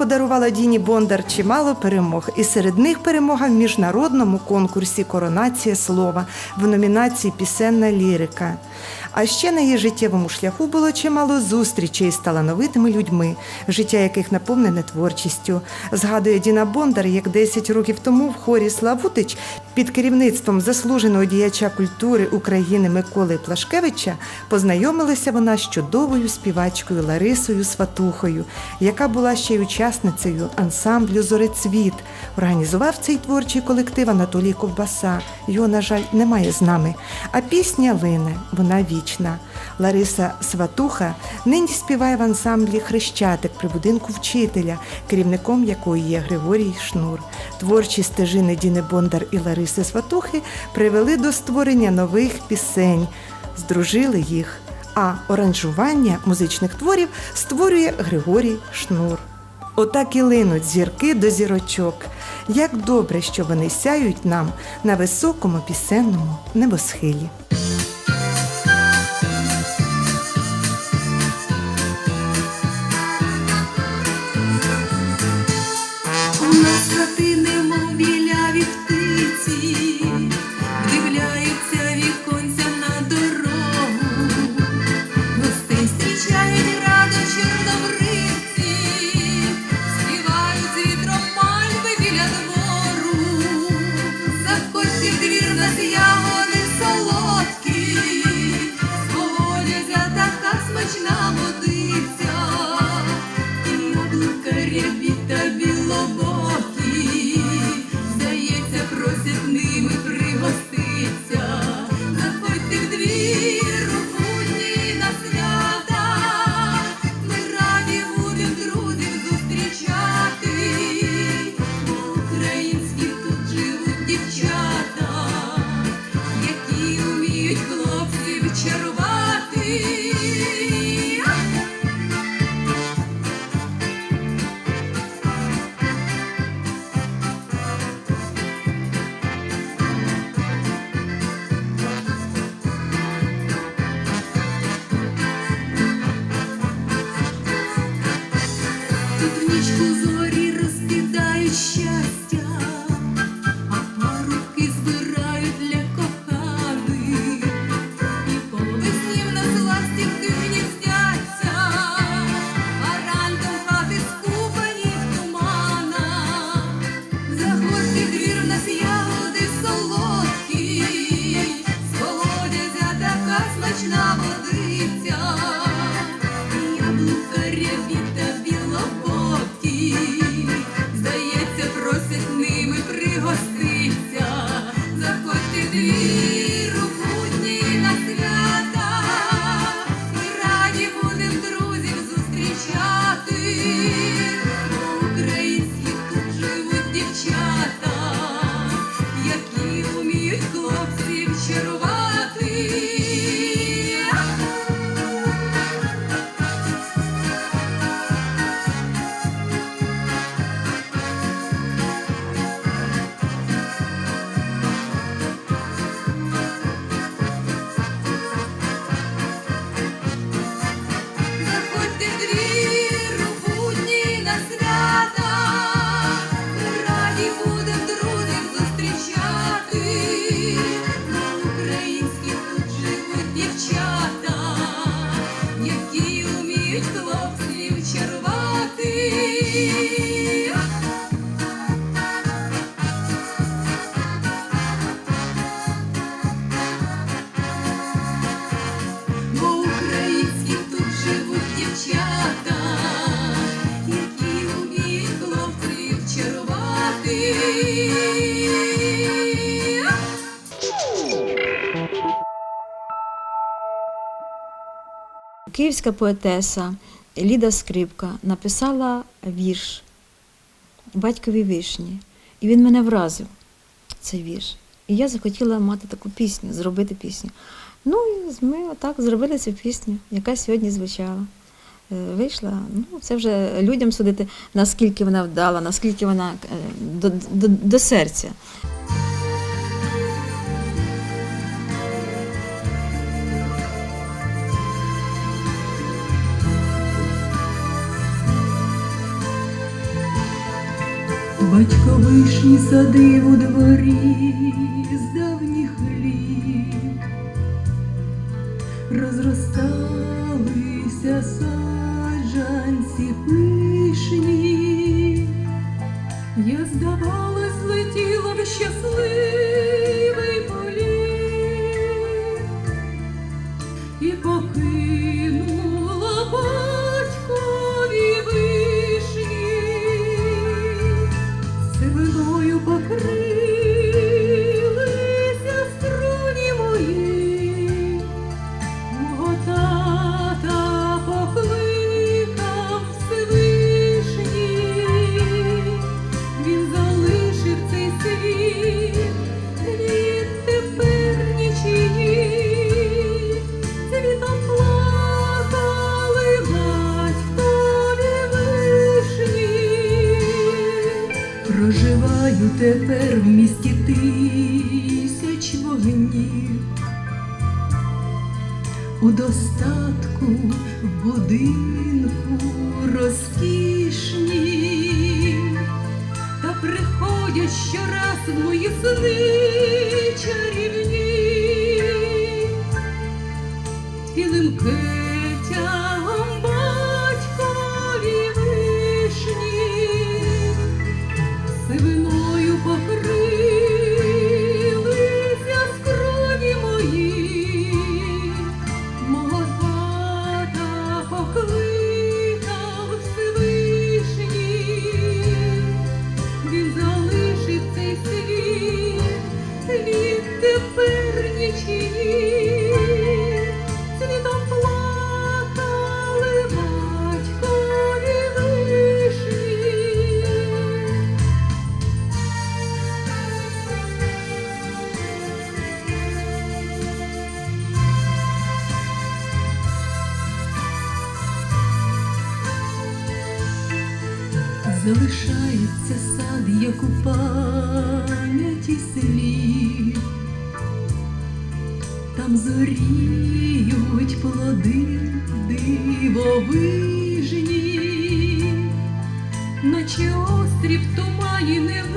Подарувала Діні Бондар чимало перемог, і серед них перемога в міжнародному конкурсі Коронація слова в номінації Пісенна лірика. А ще на її життєвому шляху було чимало зустрічей з талановитими людьми, життя яких наповнене творчістю. Згадує Діна Бондар, як 10 років тому в хорі Славутич під керівництвом заслуженого діяча культури України Миколи Плашкевича познайомилася вона з чудовою співачкою Ларисою Сватухою, яка була ще й учасницею ансамблю Зорецвіт. Організував цей творчий колектив Анатолій Ковбаса. Його, на жаль, немає з нами. А пісня лине, вона вічна. Лариса Сватуха нині співає в ансамблі Хрещатик при будинку вчителя, керівником якої є Григорій Шнур. Творчі стежини Діни Бондар і Лариси Сватухи привели до створення нових пісень, здружили їх. А оранжування музичних творів створює Григорій Шнур. Отак і линуть зірки до зірочок. Як добре, що вони сяють нам на високому пісенному небосхилі. see. Чарувати. Київська поетеса Ліда Скрипка написала вірш Батькові вишні. І він мене вразив, цей вірш. І я захотіла мати таку пісню, зробити пісню. Ну і ми отак зробили цю пісню, яка сьогодні звучала. Е, Вийшла, ну це вже людям судити, наскільки вона вдала, наскільки вона е, до, до, до серця. Батько вишні садив у дворі з давніх літ, розросталися саджанці пишні, я здавалось, злетіла в щасливий політ. І покинула щораз в мої сни Залишається сад, як у пам'яті слід, там зоріють плоди дивовижні, наче острів тумані невидимий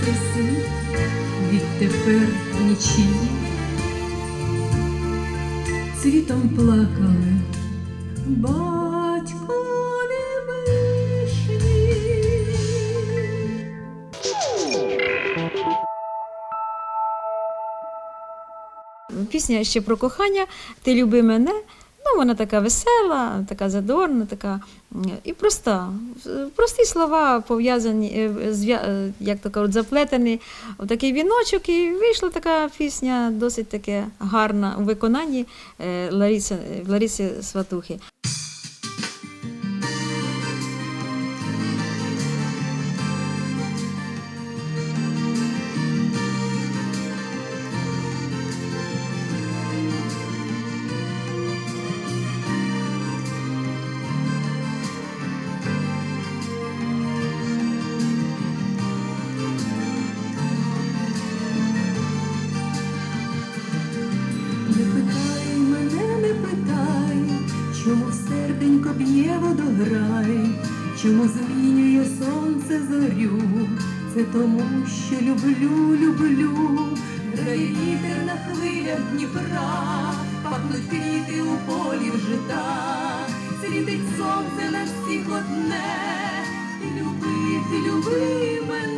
цей світ, відтепер нічиї. Цвітом плакали батькові вишні. Пісня ще про кохання, ти люби мене. Ну, вона така весела, така задорна, така і проста. Е, Прості слова пов'язані, е, зв'я- е, як то кажуть, заплетені в такий віночок, і вийшла така пісня досить таке гарна у виконанні Ларіси Сватухи. Чому змінює сонце зорю, це тому, що люблю, люблю, грає вітер на хвилях Дніпра, пахнуть квіти у полі вжита, світить сонце на всіх одне, любити, люби мене.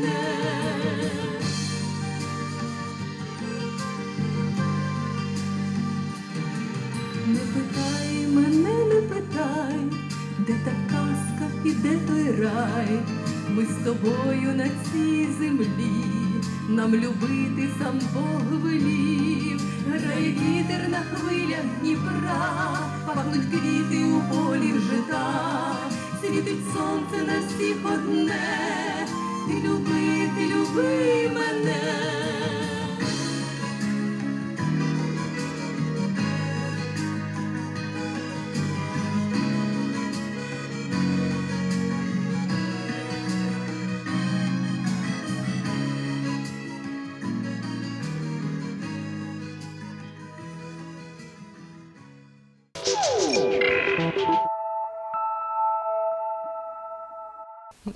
Ми з тобою на цій землі, нам любити сам Бог велів, грає вітер на хвилях Дніпра, пахнуть квіти у полі жита, світить сонце на всіх одне, ти люби, ти люби мене.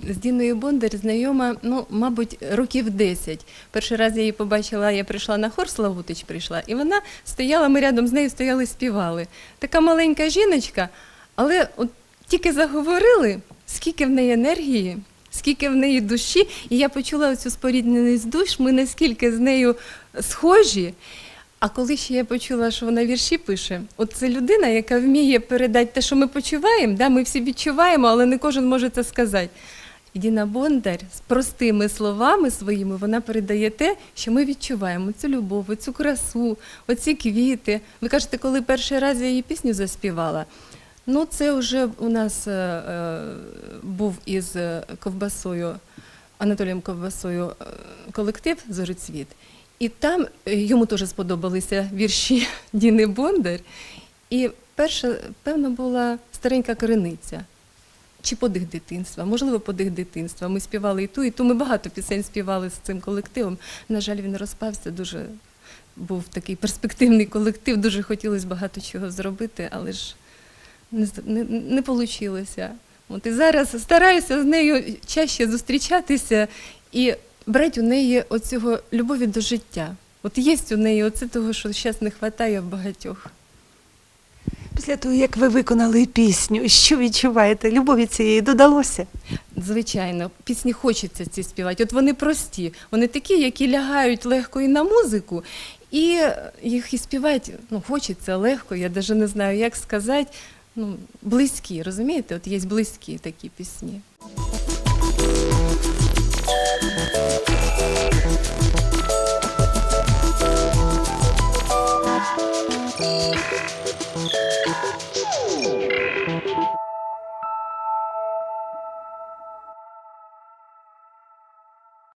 З Діною Бондар знайома, ну, мабуть, років 10. Перший раз я її побачила, я прийшла на хор, Славутич прийшла, і вона стояла, ми рядом з нею стояли співали. Така маленька жіночка, але от тільки заговорили, скільки в неї енергії, скільки в неї душі, і я почула оцю спорідненість душ, ми наскільки з нею схожі. А коли ще я почула, що вона вірші пише, от це людина, яка вміє передати те, що ми почуваємо, да, ми всі відчуваємо, але не кожен може це сказати. Діна Бондар з простими словами своїми вона передає те, що ми відчуваємо цю любов, цю красу, оці квіти. Ви кажете, коли перший раз я її пісню заспівала. Ну, це вже у нас е, е, був із е, ковбасою, Анатолієм Ковбасою е, колектив Зорицвіт. І там йому теж сподобалися вірші Діни Бондар. І перша, певно, була старенька криниця. Чи подих дитинства, можливо, подих дитинства. Ми співали і ту, і ту. Ми багато пісень співали з цим колективом. На жаль, він розпався. Дуже був такий перспективний колектив. Дуже хотілося багато чого зробити, але ж не, не, не вийшло. От і зараз стараюся з нею чаще зустрічатися і брати у неї оцього любові до життя. От є у неї оце того, що зараз не вистачає в багатьох. Після того, як ви виконали пісню, що відчуваєте? Любові цієї додалося? Звичайно, пісні хочеться ці співати. От вони прості, вони такі, які лягають легко і на музику, і їх і співати ну, хочеться легко, я навіть не знаю, як сказати. Ну, близькі, розумієте? От є близькі такі пісні.